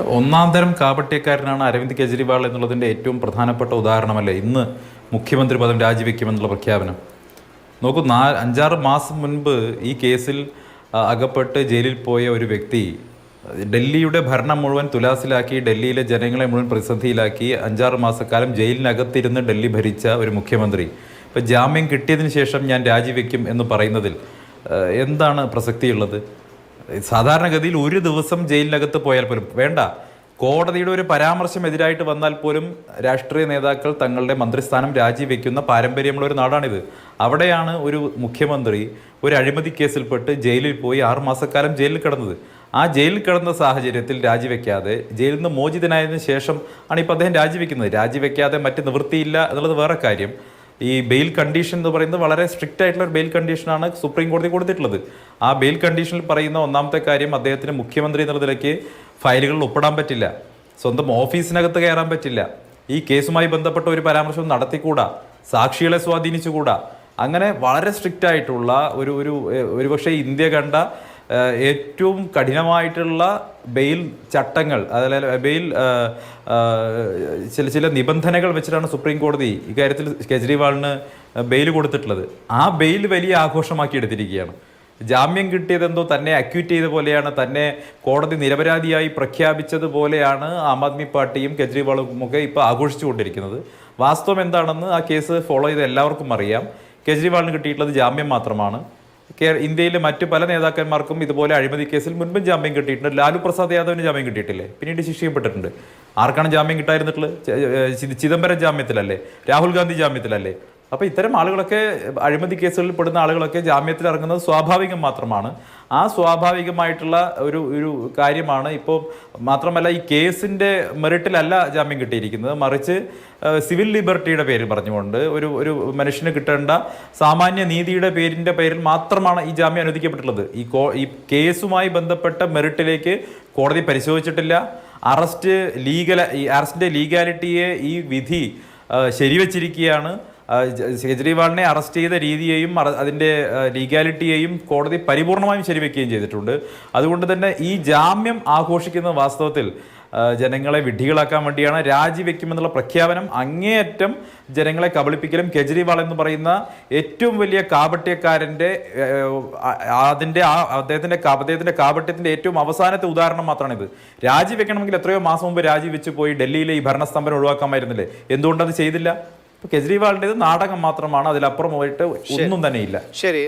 ഒന്നാം തരം കാപട്യക്കാരനാണ് അരവിന്ദ് കെജ്രിവാൾ എന്നുള്ളതിന്റെ ഏറ്റവും പ്രധാനപ്പെട്ട ഉദാഹരണമല്ലേ? ഇന്ന് മുഖ്യമന്ത്രി പദം രാജിവെക്കുമെന്നുള്ള പ്രഖ്യാപനം. നോക്കൂ നാ അഞ്ചാറ് മാസം മുൻപ് ഈ കേസിൽ അകപ്പെട്ട് ജയിലിൽ പോയ ഒരു വ്യക്തി ഡൽഹിയുടെ ഭരണം മുഴുവൻ തുലാസിലാക്കി ഡൽഹിയിലെ ജനങ്ങളെ മുഴുവൻ പ്രതിസന്ധിയിലാക്കി അഞ്ചാറ് മാസക്കാലം ജയിലിനകത്തിരുന്ന് ഡൽഹി ഭരിച്ച ഒരു മുഖ്യമന്ത്രി. ഇപ്പം ജാമ്യം കിട്ടിയതിന് ശേഷം ഞാൻ രാജിവെക്കും എന്ന് പറയുന്നതിൽ എന്താണ് പ്രസക്തിയുള്ളത്? സാധാരണഗതിയിൽ ഒരു ദിവസം ജയിലിനകത്ത് പോയാൽ പോലും വേണ്ട. കോടതിയുടെ ഒരു പരാമർശം എതിരായിട്ട് വന്നാൽ പോലും രാഷ്ട്രീയ നേതാക്കൾ തങ്ങളുടെ മന്ത്രിസ്ഥാനം രാജിവെക്കുന്ന പാരമ്പര്യമുള്ള ഒരു നാടാണിത്. അവിടെയാണ് ഒരു മുഖ്യമന്ത്രി ഒരു അഴിമതി കേസിൽപ്പെട്ട് ജയിലിൽ പോയി ആറുമാസക്കാലം ജയിലിൽ കിടന്നത്. ആ ജയിലിൽ കിടന്ന സാഹചര്യത്തിൽ രാജിവെക്കാതെ ജയിലിൽ നിന്ന് മോചിതനായതിനു ശേഷം ആണ് ഇപ്പോൾ അദ്ദേഹം രാജിവെക്കുന്നത്. രാജിവെക്കാതെ മറ്റ് നിവൃത്തിയില്ല എന്നുള്ളത് വേറെ കാര്യം. ഈ ബെയിൽ കണ്ടീഷൻ എന്ന് പറയുന്നത് വളരെ സ്ട്രിക്റ്റ് ആയിട്ടുള്ള ഒരു ബെയിൽ കണ്ടീഷനാണ് സുപ്രീം കോടതി കൊടുത്തിട്ടുള്ളത്. ആ ബെയിൽ കണ്ടീഷനിൽ പറയുന്ന ഒന്നാമത്തെ കാര്യം അദ്ദേഹത്തിന് മുഖ്യമന്ത്രി എന്നുള്ള നിലയ്ക്ക് ഫയലുകളിൽ ഒപ്പിടാൻ പറ്റില്ല. സ്വന്തം ഓഫീസിനകത്ത് കയറാൻ പറ്റില്ല. ഈ കേസുമായി ബന്ധപ്പെട്ട ഒരു പരാമർശം നടത്തിക്കൂടാ. സാക്ഷികളെ സ്വാധീനിച്ചുകൂടാ. അങ്ങനെ വളരെ സ്ട്രിക്റ്റ് ആയിട്ടുള്ള ഒരു ഒരു ഒരുപക്ഷെ ഇന്ത്യ കണ്ട ഏറ്റവും കഠിനമായിട്ടുള്ള ബെയിൽ ചട്ടങ്ങൾ അതായത് ബെയിൽ ചില ചില നിബന്ധനകൾ വെച്ചിട്ടാണ് സുപ്രീം കോടതി ഇക്കാര്യത്തിൽ കെജ്രിവാളിന് ബെയിൽ കൊടുത്തിട്ടുള്ളത്. ആ ബെയിൽ വലിയ ആഘോഷമാക്കി എടുത്തിരിക്കുകയാണ്. ജാമ്യം കിട്ടിയതെന്തോ തന്നെ അക്യൂറ്റ് ചെയ്ത പോലെയാണ് തന്നെ കോടതി നിരപരാധിയായി പ്രഖ്യാപിച്ചതുപോലെയാണ് ആം ആദ്മി പാർട്ടിയും കെജ്രിവാളും ഒക്കെ ഇപ്പോൾ ആഘോഷിച്ചുകൊണ്ടിരിക്കുന്നത് വാസ്തവം എന്താണെന്ന് ആ കേസ് ഫോളോ ചെയ്ത എല്ലാവർക്കും അറിയാം. കെജ്രിവാളിന് കിട്ടിയിട്ടുള്ളത് ജാമ്യം മാത്രമാണ്. ഇന്ത്യയിലെ മറ്റു പല നേതാക്കന്മാർക്കും ഇതുപോലെ അഴിമതി കേസിൽ മുൻപും ജാമ്യം കിട്ടിയിട്ടുണ്ട്. ലാലു പ്രസാദ് യാദവിന് ജാമ്യം കിട്ടിയിട്ടില്ലേ? പിന്നീട് ശിക്ഷിക്കപ്പെട്ടിട്ടുണ്ട് ആർക്കാണ് ജാമ്യം കിട്ടായിരുന്നിട്ടുള്ളത് ചിദംബരം ജാമ്യത്തിലല്ലേ? രാഹുൽ ഗാന്ധി ജാമ്യത്തിലല്ലേ? അപ്പോൾ ഇത്തരം ആളുകളൊക്കെ അഴിമതി കേസുകളിൽ പെടുന്ന ആളുകളൊക്കെ ജാമ്യത്തിൽ ഇറങ്ങുന്നത് സ്വാഭാവികം മാത്രമാണ്. ആ സ്വാഭാവികമായിട്ടുള്ള ഒരു ഒരു കാര്യമാണ് ഇപ്പോൾ മാത്രമല്ല ഈ കേസിന്റെ മെറിറ്റിലല്ല ജാമ്യം കിട്ടിയിരിക്കുന്നത്. മറിച്ച് സിവിൽ ലിബർട്ടിയുടെ പേരിൽ പറഞ്ഞുകൊണ്ട് ഒരു ഒരു മനുഷ്യന് കിട്ടേണ്ട സാമാന്യ നീതിയുടെ പേരിന്റെ പേരിൽ മാത്രമാണ് ഈ ജാമ്യം അനുവദിക്കപ്പെട്ടിട്ടുള്ളത്. ഈ കോ ഈ കേസുമായി ബന്ധപ്പെട്ട മെറിറ്റിലേക്ക് കോടതി പരിശോധിച്ചിട്ടില്ല. അറസ്റ്റ് ലീഗൽ ഈ അറസ്റ്റിന്റെ ലീഗാലിറ്റിയെ ഈ വിധി ശരിവച്ചിരിക്കുകയാണ്. കെജ്രിവാളിനെ അറസ്റ്റ് ചെയ്ത രീതിയെയും അതിന്റെ ലീഗാലിറ്റിയെയും കോടതി പരിപൂർണമായും ശരിവെക്കുകയും ചെയ്തിട്ടുണ്ട്. അതുകൊണ്ട് തന്നെ ഈ ജാമ്യം ആഘോഷിക്കുന്ന വാസ്തവത്തിൽ ജനങ്ങളെ വിഡ്ഢികളാക്കാൻ വേണ്ടിയാണ് രാജിവെക്കുമെന്നുള്ള പ്രഖ്യാപനം അങ്ങേയറ്റം ജനങ്ങളെ കബളിപ്പിക്കലും. കെജ്രിവാൾ എന്ന് പറയുന്ന ഏറ്റവും വലിയ കാപട്യക്കാരന്റെ അതിന്റെ ആ അദ്ദേഹത്തിന്റെ അദ്ദേഹത്തിന്റെ കാപട്യത്തിന്റെ ഏറ്റവും അവസാനത്തെ ഉദാഹരണം ഇത് രാജിവെക്കണമെങ്കിൽ എത്രയോ മാസം മുമ്പ് രാജിവെച്ച് പോയി ഡൽഹിയിലെ ഈ ഭരണസ്തംഭനം ഒഴിവാക്കാമായിരുന്നില്ലേ? എന്തുകൊണ്ടത് ചെയ്തില്ല? ഇപ്പൊ കെജ്രിവാളിന്റെത് നാടകം മാത്രമാണ് അതിലപ്പുറമായിട്ട് ഒന്നും തന്നെ ഇല്ല ശരി.